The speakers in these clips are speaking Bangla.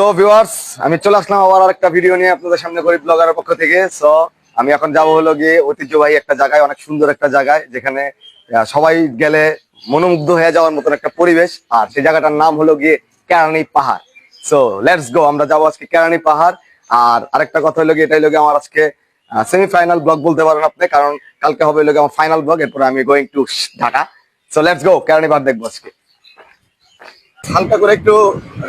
সো ভিউয়ার্স আমি চলে আসলাম আবার আরেকটা ভিডিও নিয়ে আপনাদের সামনে গরিব ব্লগারের পক্ষ থেকে। সো আমি এখন যাব হলো গিয়ে ঐতিহ্যবাহী একটা জায়গায়, অনেক সুন্দর একটা জায়গায়, যেখানে সবাই গেলে মনোমুগ্ধ হয়ে যাওয়ার মতন একটা পরিবেশ। আর সেই জায়গাটার নাম হলো গিয়ে কেরানি পাহাড়। সো লেটস গো আমরা যাব আজকে কেরানি পাহাড়। আর আরেকটা কথা হলো গিয়ে, এটাই হলো গিয়ে আমার আজকে সেমিফাইনাল ব্লগ বলতে পারেন আপনি, কারণ কালকে হবে হলো গিয়ে আমার ফাইনাল ব্লগ এরপরে আমি going to Dhaka. So let's go Kerani পাহাড় দেখব আজকে। হালকা করে একটু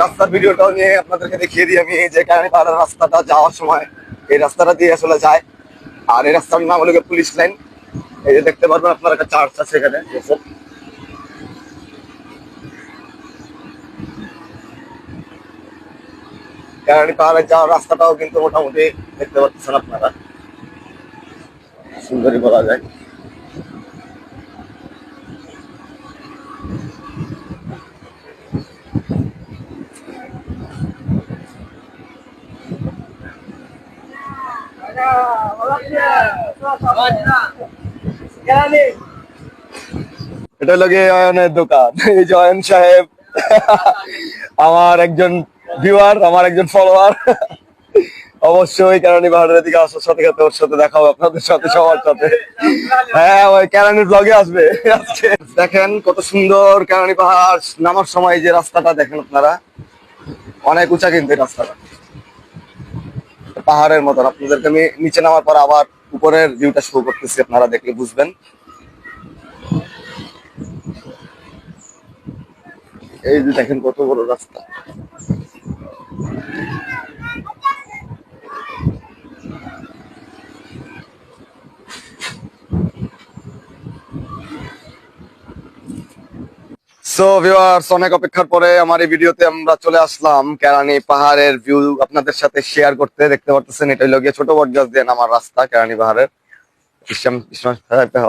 রাস্তার ভিডিওটাও নিয়ে আপনাদেরকে দেখিয়ে দিই আমি। যে কারণে পাহাড়ের রাস্তাটা যাওয়ার সময় এই রাস্তাটা দিয়ে আসলে যায়। আর এই রাস্তার নাম হলো পুলিশ লাইন। এই যে দেখতে পারবেন আপনার একটা চার্চ আছে এখানে। পাহাড়ে যাওয়ার রাস্তাটাও কিন্তু মোটামুটি দেখতে পাচ্ছেন আপনারা। সুন্দরই বলা যায়। এটা হলো গিয়ে অয়নের দোকান। এই যে অয়ন সাহেব, আমার একজন ভিউয়ার আমার একজন ফলোয়ার অবশ্যই কেরানি পাহাড়ের দিকে আসার সাথে সাথে ওর সাথে দেখা হবে আপনাদের সাথে, সবার সাথে। হ্যাঁ ওই কেরানির ব্লগে আসবে দেখেন কত সুন্দর কেরানি পাহাড়, নামার সময় যে রাস্তাটা দেখেন আপনারা। অনেক উঁচা কিন্তু রাস্তাটা। পাহাড়ের মতন, আপনাদেরকে আমি নিচে নামার পর আবার উপরের ভিউটা শো করতেছি আপনারা দেখলে বুঝবেন। এই যে দেখেন কত বড় রাস্তা। সো ভিউয়ার্স অনেক অপেক্ষার পরে আমার এই ভিডিওতে আমরা চলে আসলাম কেরানি পাহাড়ের ভিউ আপনাদের সাথে শেয়ার করতে। দেখতে পারতেছেন, এটা হলো গিয়ে ছোট বটগাছ দিয়ে আমার রাস্তা কেরানি পাহাড়ের। ইসলাম ইসলাম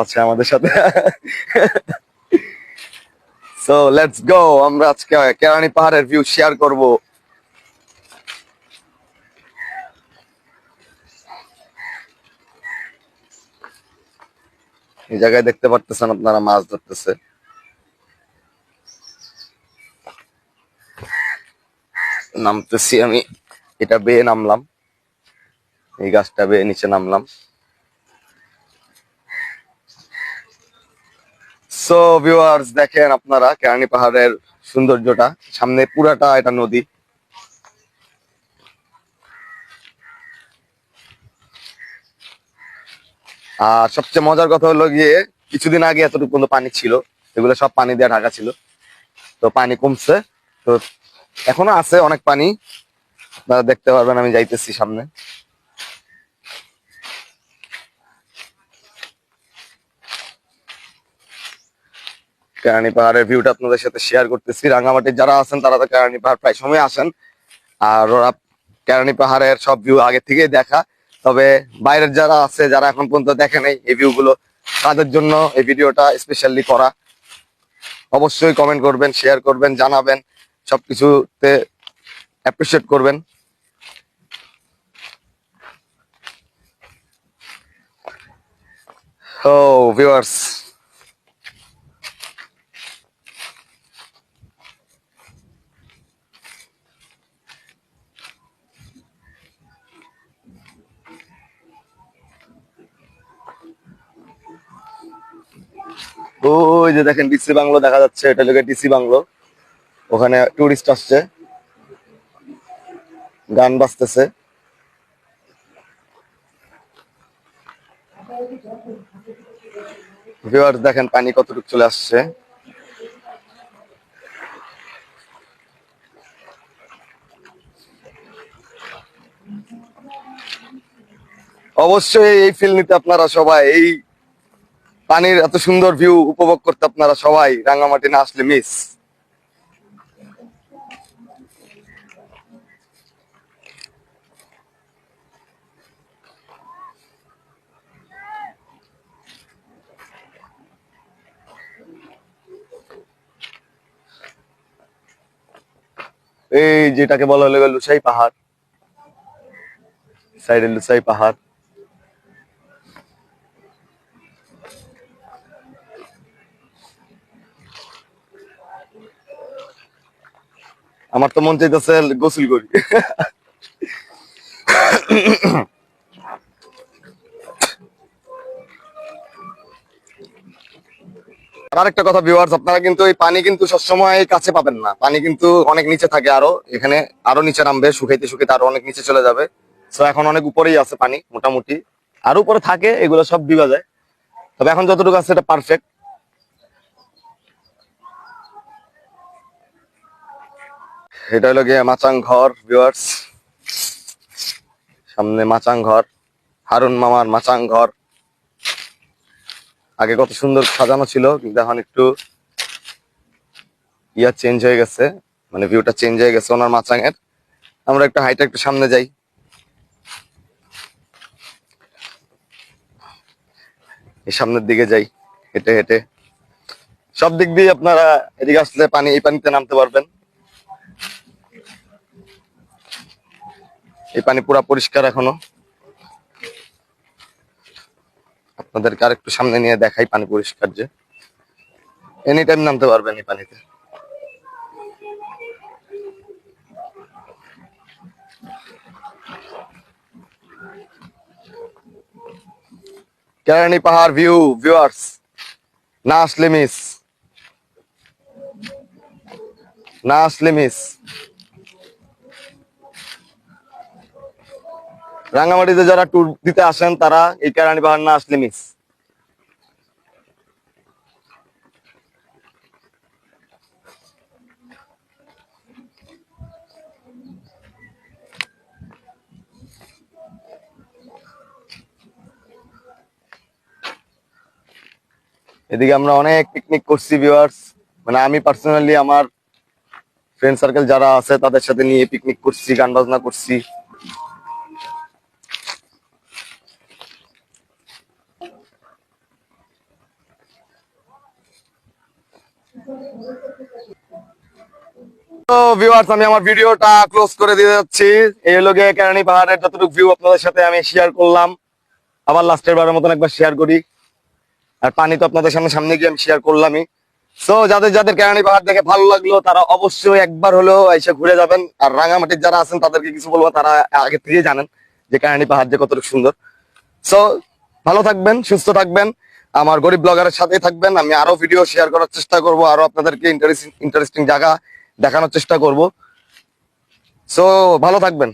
আছে আমাদের সাথে। সো লেটস গো আমরা আজকে কেরানি পাহাড়ের ভিউ শেয়ার করব। এই জায়গায় দেখতে পারতেছেন আপনারা মাছ ধরতেছে। নামতেছি আমি। এটা বেয়ে নামলাম। এই গাছটা বেয়ে নিচে নামলাম। সো ভিউয়ার্স দেখেন আপনারা কেরানি পাহাড়ের সৌন্দর্যটা। সামনে পুরাটা এটা নদী। আর সবচেয়ে মজার কথা হলো গিয়ে, কিছুদিন আগে এতটুকু পানি ছিল। এগুলো সব পানি দিয়ে ঢাকা ছিল। তো পানি কমছে। তো এখনও আছে অনেক পানি। আপনারা দেখতে পারবেন, আমি যাইতেছি সামনে। কেরানি পাহাড়ের ভিউটা আপনাদের সাথে শেয়ার করতেছি। রাঙামাটির যারা আছেন, তারা তো কেরানি পাহাড় প্রায় সময় আসেন। আর ওরা কেরানি পাহাড়ের সব ভিউ আগে থেকেই দেখা। তবে বাইরের যারা আছে, যারা এখন পর্যন্ত দেখে নাই এই ভিউ গুলো, তাদের জন্য এই ভিডিওটা স্পেশালি করা। অবশ্যই কমেন্ট করবেন শেয়ার করবেন, জানাবেন। সবকিছুতে অ্যাপ্রিসিয়েট করবেন। ও ভিউয়ার্স ওই যে দেখেন ডিসি বাংলো দেখা যাচ্ছে, এটা লোকের ডিসি বাংলো। ওখানে টুরিস্ট আসছে। গান বাজতেছে। দেখেন পানি কতটুকু চলে আসছে। অবশ্যই এই ফিল নিতে আপনারা সবাই, এই পানির এত সুন্দর ভিউ উপভোগ করতে আপনারা সবাই রাঙ্গামাটি না আসলে মিস এই যেটাকে বলা হলো লুসাই পাহাড়। সাইডে লুসাই পাহাড়। আমার তো মন চাইতেছে গোসল করি। আর আরেকটা কথা ভিউয়ার্স আপনারা কিন্তু এই পানি কিন্তু সবসময় কাছে পাবেন না। পানি কিন্তু অনেক নিচে থাকে আরও, এখানে আরও নিচে নামবে, শুকাইতে শুকাইতে আরও অনেক নিচে চলে যাবে। এখন অনেক উপরেই আছে পানি, মোটামুটি। আর উপরে থাকে, এগুলো সব দিবা যায়। তবে এখন যতটুকু আছে, এটা পারফেক্ট এটা হলো গিয়ে মাচাং ঘর ভিউয়ার্স সামনে মাচাং ঘর, হারুন মামার মাচাং ঘর। আগে কত সুন্দর সাজানো ছিল, কিন্তু এখন একটু ইয়া চেঞ্জ হয়ে গেছে মানে ভিউটা চেঞ্জ হয়ে গেছে ওনার মাচাং এর আমরা একটু হাইটা একটু সামনে যাই। সামনের দিকে যাই, হেঁটে হেঁটে। সব দিক দিয়ে আপনারা এদিকে আসলে পানি, এই পানিতে নামতে পারবেন। এই পানি পুরা পরিষ্কার এখনও। আপনাদেরকে আরেকটু সামনে নিয়ে দেখাই পানি পরিষ্কার যে। এনি টাইম নামতে পারবেন এই পানিতে। কেরানি পাহাড় ভিউ ভিউয়ার্স না আসলে মিস না আসলে মিস রাঙ্গামাটিতে যারা ট্যুর দিতে আসেন, তারা এই কেরানি পাহাড় না আসলে মিস এদিকে আমরা অনেক পিকনিক করছি ভিউয়ার্স মানে আমি পার্সোনালি আমার ফ্রেন্ড সার্কেল যারা আছে, তাদের সাথে নিয়ে পিকনিক করছি, গান বাজনা করছি। তো ভিউয়ার্স আমি আমার ভিডিওটা ক্লোজ করে দিয়ে যাচ্ছি। এই হলো কেরানি পাহাড়ের যতটুকু ভিউ আপনাদের সাথে আমি শেয়ার করলাম, আবার লাস্টের বারের মতন একবার শেয়ার করি। আর পানি তো আপনাদের সামনে সামনে গিয়ে আমি শেয়ার করলামই। সো যাদের যাদের কেরানি পাহাড় দেখে ভালো লাগল, তারা অবশ্যই একবার হলেও এসে ঘুরে যাবেন। আর রাঙামাটির যারা আছেন, তাদেরকে কিছু বলব, তারা আগে থেকে জানেন যে কেরানি পাহাড় যে কতটুকু সুন্দর। সো ভালো থাকবেন, সুস্থ থাকবেন। আমার গরিব ব্লগারের সাথেই থাকবেন। আমি আরও ভিডিও শেয়ার করার চেষ্টা করব, আরও আপনাদেরকে ইন্টারেস্টিং জায়গা দেখানোর চেষ্টা করব। সো ভালো থাকবেন।